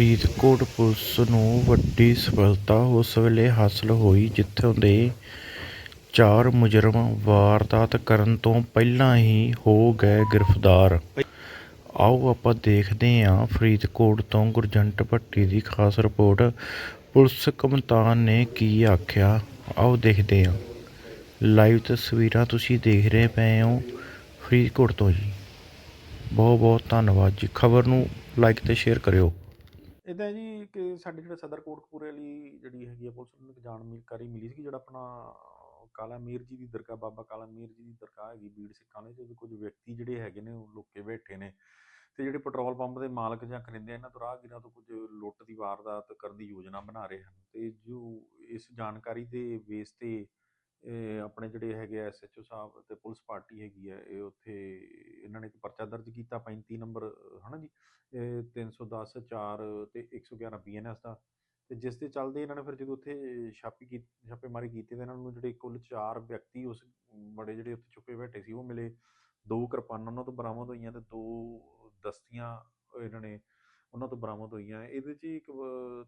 Faridkot police ਨੂੰ ਵੱਡੀ ਸਫਲਤਾ ਉਸ ਵੇਲੇ ਹਾਸਲ ਹੋਈ, ਜਿੱਥੋਂ ਦੇ ਚਾਰ ਮੁਜਰਮ ਵਾਰਦਾਤ ਕਰਨ ਤੋਂ ਪਹਿਲਾਂ ਹੀ ਹੋ ਗਏ ਗ੍ਰਿਫਤਾਰ। ਆਓ ਆਪਾਂ ਦੇਖਦੇ ਹਾਂ ਫਰੀਦਕੋਟ ਤੋਂ ਗੁਰਜੰਟ ਭੱਟੀ ਦੀ ਖਾਸ ਰਿਪੋਰਟ। ਪੁਲਿਸ ਕਮਤਾਨ ਨੇ ਕੀ ਆਖਿਆ? ਆਓ ਦੇਖਦੇ ਹਾਂ। ਲਾਈਵ ਤਸਵੀਰਾਂ ਤੁਸੀਂ ਦੇਖ ਰਹੇ ਪਏ ਹੋ ਫਰੀਦਕੋਟ ਤੋਂ ਜੀ। ਬਹੁਤ ਬਹੁਤ ਧੰਨਵਾਦ ਜੀ। ਖਬਰ ਨੂੰ ਲਾਈਕ ਤੇ ਸ਼ੇਅਰ ਕਰਿਓ। ਇਦਾਂ ਜੀ ਕਿ ਸਾਡੇ ਜਿਹੜਾ ਸਦਰ ਕੋਟਕਪੂਰੇ ਵਾਲੀ ਜਿਹੜੀ ਹੈਗੀ ਆ ਪੁਲਿਸ ਨੂੰ ਇੱਕ ਜਾਣਕਾਰੀ ਮਿਲੀ ਸੀ ਜਿਹੜਾ ਆਪਣਾ ਕਾਲਾ ਮੀਰ ਜੀ ਦੀ ਦਰਗਾਹ, ਬਾਬਾ ਕਾਲਾ ਮੀਰ ਜੀ ਦੀ ਦਰਗਾਹ ਹੈਗੀ ਬੀੜ ਸਿੱਖਾਂ ਦੇ ਤੇ ਕੁਝ ਵਿਅਕਤੀ ਜਿਹੜੇ ਹੈਗੇ ਨੇ, ਉਹ ਲੁੱਕੇ ਬੈਠੇ ਨੇ ਤੇ ਜਿਹੜੇ ਪੈਟਰੋਲ ਪੰਪ ਦੇ ਮਾਲਕ ਜਾਂ ਕਰਿੰਦੇ ਇਹਨਾਂ ਤੋਂ ਰਾਹਗੀਰਾਂ ਤੋਂ ਕੁਝ ਲੁੱਟ ਦੀ ਵਾਰਦਾਤ ਕਰਨ ਦੀ ਯੋਜਨਾ ਬਣਾ ਰਹੇ ਹਨ ਤੇ ਜੋ ਇਸ ਜਾਣਕਾਰੀ ਦੇ ਬੇਸ ਤੇ ਇਹ ਆਪਣੇ ਜਿਹੜੇ ਹੈਗੇ ਐਸਐਚਓ ਸਾਹਿਬ ਤੇ ਪੁਲਿਸ ਪਾਰਟੀ ਹੈਗੀ ਹੈ ਇਹ ਉੱਥੇ ਇਹਨਾਂ ਨੇ ਇੱਕ ਪਰਚਾ ਦਰਜ ਕੀਤਾ 35 ਨੰਬਰ, ਹਨਾ ਜੀ? ਇਹ 310 4 ਤੇ 111 ਬੀਐਨਐਸ ਦਾ। ਤੇ ਜਿਸ ਦੇ ਚੱਲਦੇ ਇਹਨਾਂ ਨੇ ਫਿਰ ਜਦੋਂ ਉੱਥੇ ਛਾਪੀ ਕੀ, ਛਾਪੇਮਾਰੀ ਕੀਤੀ ਤੇ ਇਹਨਾਂ ਨੂੰ ਜਿਹੜੇ ਕੁੱਲ ਚਾਰ ਵਿਅਕਤੀ ਉਸ ਬੜੇ ਜਿਹੜੇ ਉੱਥੇ ਛੁਪੇ ਬੈਠੇ ਸੀ, ਉਹ ਮਿਲੇ। ਦੋ ਕਿਰਪਾਨਾਂ ਉਹਨਾਂ ਤੋਂ ਬਰਾਮਦ ਹੋਈਆਂ ਤੇ ਦੋ ਦਸਤੀਆਂ ਇਹਨਾਂ ਨੇ ਉਹਨਾਂ ਤੋਂ ਬਰਾਮਦ ਹੋਈਆਂ ਇਹਦੇ 'ਚ ਇੱਕ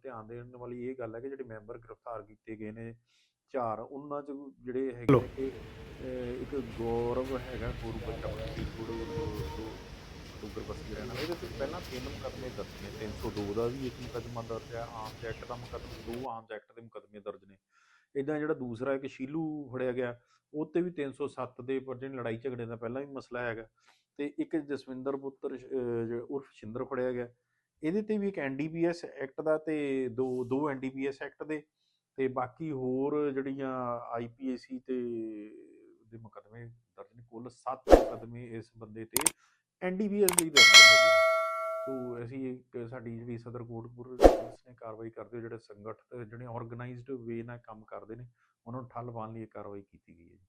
ਧਿਆਨ ਦੇਣ ਵਾਲੀ ਇਹ ਗੱਲ ਹੈ ਕਿ ਜਿਹੜੇ ਮੈਂਬਰ ਗ੍ਰਿਫਤਾਰ ਕੀਤੇ ਗਏ ਨੇ ਚਾਰ ਉਹਨਾਂ 'ਚ ਜਿਹੜੇ ਹੈਗੇ ਕਿ ਇੱਕ ਗੌਰਵ ਹੈਗਾ ਗੁਰੂ ਬੱਚਾ ਫਰੀਦਕੋਟ ਡੂਗਰ ਬਸਤੀ ਰਹਿਣਾ ਇਹਦੇ ਤੇ ਪਹਿਲਾਂ ਤਿੰਨ ਮੁਕੱਦਮੇ ਦਰਜ ਨੇ 302 ਦਾ ਵੀ ਇੱਕ ਮੁਕੱਦਮਾ ਦਰਜ ਹੈ ਆਰਮਸ ਐਕਟ ਦਾ ਮੁਕੱਦਮਾ ਦੋ ਆਰਮਸ ਐਕਟ ਦੇ ਮੁਕੱਦਮੇ ਦਰਜ ਨੇ। ਇਦਾਂ ਜਿਹੜਾ ਦੂਸਰਾ ਇੱਕ ਸ਼ੀਲੂ ਫੜਿਆ ਗਿਆ ਉਹ 'ਤੇ ਵੀ 307 ਦੇ ਪਰ ਜਿਹੜੀ ਲੜਾਈ ਝਗੜੇ ਦਾ ਪਹਿਲਾਂ ਵੀ ਮਸਲਾ ਹੈਗਾ ਤੇ ਇੱਕ ਜਸਵਿੰਦਰ ਪੁੱਤਰ ਉਰਫ ਸ਼ਿੰਦਰ ਫੜਿਆ ਗਿਆ ਇਹਦੇ ਤੇ ਵੀ ਇੱਕ ਐਨਡੀਪੀਐਸ ਐਕਟ ਦਾ ਤੇ ਦੋ ਦੋ ਐਨਡੀਪੀਐਸ ਐਕਟ ਦੇ ਤੇ ਬਾਕੀ ਹੋਰ ਜਿਹੜੀਆਂ ਆਈਪੀਏਸੀ ਤੇ ਦੇ ਮੁਕੱਦਮੇ ਦਰਜ ਨੇ, ਕੁੱਲ 7 ਮੁਕੱਦਮੇ ਇਸ ਬੰਦੇ ਤੇ ਐਨਡੀਪੀਐਸ ਦੇ ਦਰਜ ਹੈਗੇ ਨੇ। ਸੋ ਅਸੀਂ ਇੱਕ ਸਾਡੀ ਜਿਹੜੀ ਸਦਰ ਕੋਟਪੁਰ ਪੁਲਿਸ ਨੇ ਕਾਰਵਾਈ ਕਰਦੇ ਹੋਏ ਜਿਹੜੇ ਸੰਗਠਿਤ ਜਿਹੜੇ ਆਰਗੇਨਾਈਜ਼ਡ ਵੇ ਨਾਲ ਕੰਮ ਕਰਦੇ ਨੇ, ਉਹਨਾਂ ਨੂੰ ਠੱਲ ਪਾਉਣ ਲਈ ਇਹ ਕਾਰਵਾਈ ਕੀਤੀ ਗਈ ਹੈ ਜੀ